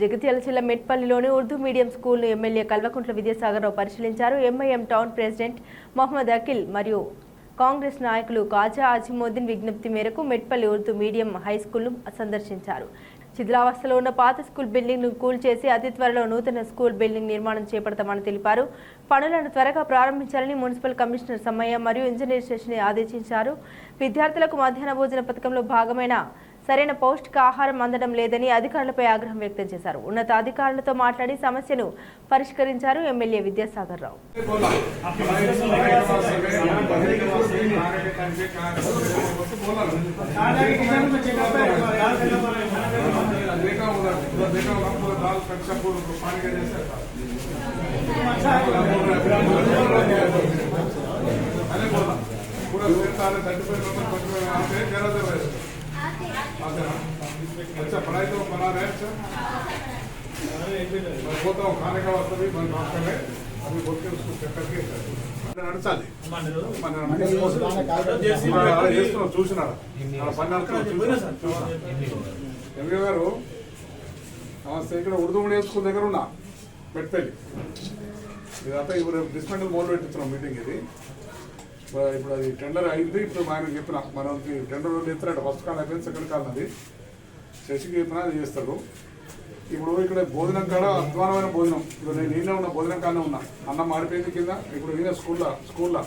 జగిత్యాల జిల్లా మెట్పల్లిలోని ఉర్దూ మీడియం స్కూల్ను ఎమ్మెల్యే కల్వకుంట్ల విద్యాసాగర్రావు పరిశీలించారు. MIM town president Mohammed Akhil మరియు కాంగ్రెస్ నాయకులు కాజా అజిముద్దీన్ విజ్ఞప్తి మేరకు మెట్పల్లి ఉర్దూ మీడియం హైస్కూల్ను సందర్శించారు. శిథిలావస్థలో ఉన్న పాత స్కూల్ బిల్డింగ్ను కూల్ చేసి అతి త్వరలో నూతన స్కూల్ బిల్డింగ్ నిర్మాణం చేపడతామని తెలిపారు. పనులను త్వరగా ప్రారంభించాలని మున్సిపల్ కమిషనర్ సమ్మయ్య మరియు ఇంజనీర్ శశిని ఆదేశించారు. విద్యార్థులకు మధ్యాహ్న భోజన పథకంలో భాగమైన సరైన పౌష్టికాహారం అందడం లేదని అధికారులపై ఆగ్రహం వ్యక్తం చేశారు ఉన్నతాధికారులతో మాట్లాడి సమస్యను పరిష్కరించారు ఎమ్మెల్యే విద్యాసాగర్ రావు देखा होगा पूरा देखा होगा पूरा दाल कच्चा पूरा पानी का अच्छा पढ़ाई तो बना रहे हैं अच्छा मैं बोलता हूँ खाने का वास्ते भी बंद आप कर रहे अभी बोल के उसको चेक करके నడచాలి మన చేస్తున్నాం చూసినాడు పని నడుస్తున్నాం ఎంఏ గారు నమస్తే ఇక్కడ ఉర్దూ మీడియం స్కూల్ దగ్గర ఉన్నా మెట్పల్లి ఇదంతా ఇప్పుడు డిస్మెంటల్ మోడ్ పెట్టిస్తున్నాం మీటింగ్ ఇది ఇప్పుడు ఇప్పుడు అది టెండర్ అయింది ఇప్పుడు ఆయన చెప్పిన మనకి టెండర్ ఎత్తున్నాడు ఫస్ట్ కాల్ అయిపోయింది సెకండ్ కాల్ అది శశికి చేస్తాడు. ఇప్పుడు ఇక్కడ భోజనం కాడ అధ్వానమైన భోజనం. ఇప్పుడు నేను నేనే ఉన్న భోజనం కాడనే ఉన్నా. అన్నం మారిపోయింది కింద ఇప్పుడు నేనే స్కూల్లో స్కూల్లో.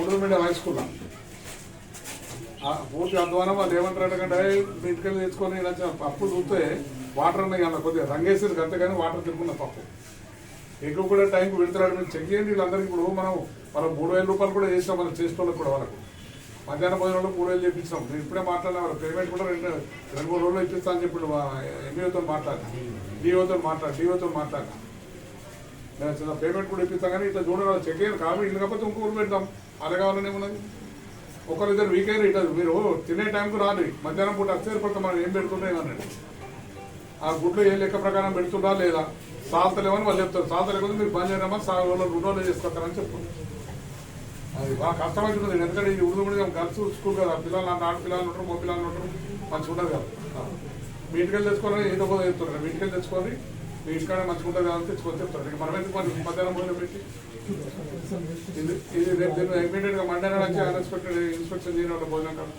ఉర్దూ మీడియం హై స్కూల్లో పూర్తి అధ్వానం వాళ్ళు ఏమంటారు అంటే మీ ఇంటికి తెచ్చుకొని ఇలా పప్పు చూస్తే వాటర్ ఉన్నాయి అలా కొద్దిగా. రంగేసేది గంట కానీ వాటర్ తిరుగుతున్న పప్పు. ఎక్కువ కూడా టైంకి వెళ్తున్నాడు మీరు చెక్ చేయండి వీళ్ళందరికీ. ఇప్పుడు మనం మనం మూడు వేల రూపాయలు కూడా చేసాం మనం చేసేటోళ్ళకి కూడా వాళ్ళకు. మధ్యాహ్న భోజనంలో మూడు వేలు చేపించాం. నేను ఇప్పుడే మాట్లాడినా పేమెంట్ కూడా రెండు రెండు మూడు రోజులు ఇప్పిస్తా అని చెప్పి ఎంఈఓతో మాట్లాడి డిఓతో మాట్లాడు డిఓతో మాట్లాడి నేను పేమెంట్ కూడా ఇప్పిస్తాం కానీ ఇట్లా చూడాలి చెక్ చేయండి కాబట్టి ఇల్లు కాకపోతే ఇంకో పెడతాం. అలా కావాలని ఏమున్నది ఒకరిద్దరు అయినా ఇట్లా మీరు తినే టైంకి రాదు మధ్యాహ్నం పూట అక్షరపడతాం మనం ఏం పెడుతుండే అన్నాడు. ఆ గుడ్లు ఏ లెక్క ప్రకారం పెడుతుందా లేదా? సాల్తలేమని వాళ్ళు చెప్తారు. సాల్త లేకపోతే మీరు బంద్ చేయడమా సా వాళ్ళు గుడ్డోళ్ళు చేసుకొస్తారని చెప్పు. అది బాగా కష్టమైంది ఎందుకంటే ఈ ఉడుదు మీడియం గర్ల్స్ స్కూల్ కదా పిల్లలు నా ఆడపిల్లలు ఉంటారు మో పిల్లలు ఉంటారు మంచిగా ఉండదు కదా. మీ ఇంటికి తెచ్చుకొని ఏదో ఒక చెప్తున్నారు మీ ఇంటికి తెచ్చుకొని మీ ఇంటికాడ మంచిగా ఉంటుంది కదా అని తెచ్చుకొని చెప్తారు. ఇక మనం ఎందుకు మన మధ్యాహ్నం భోజనం పెట్టి? ఇది ఇది రేపు ఇమీడియట్గా మండే నాడు వచ్చి అన్ఎక్స్పెక్టెడ్ ఇన్స్పెక్షన్ చేయడం వల్ల భోజనం కాదు.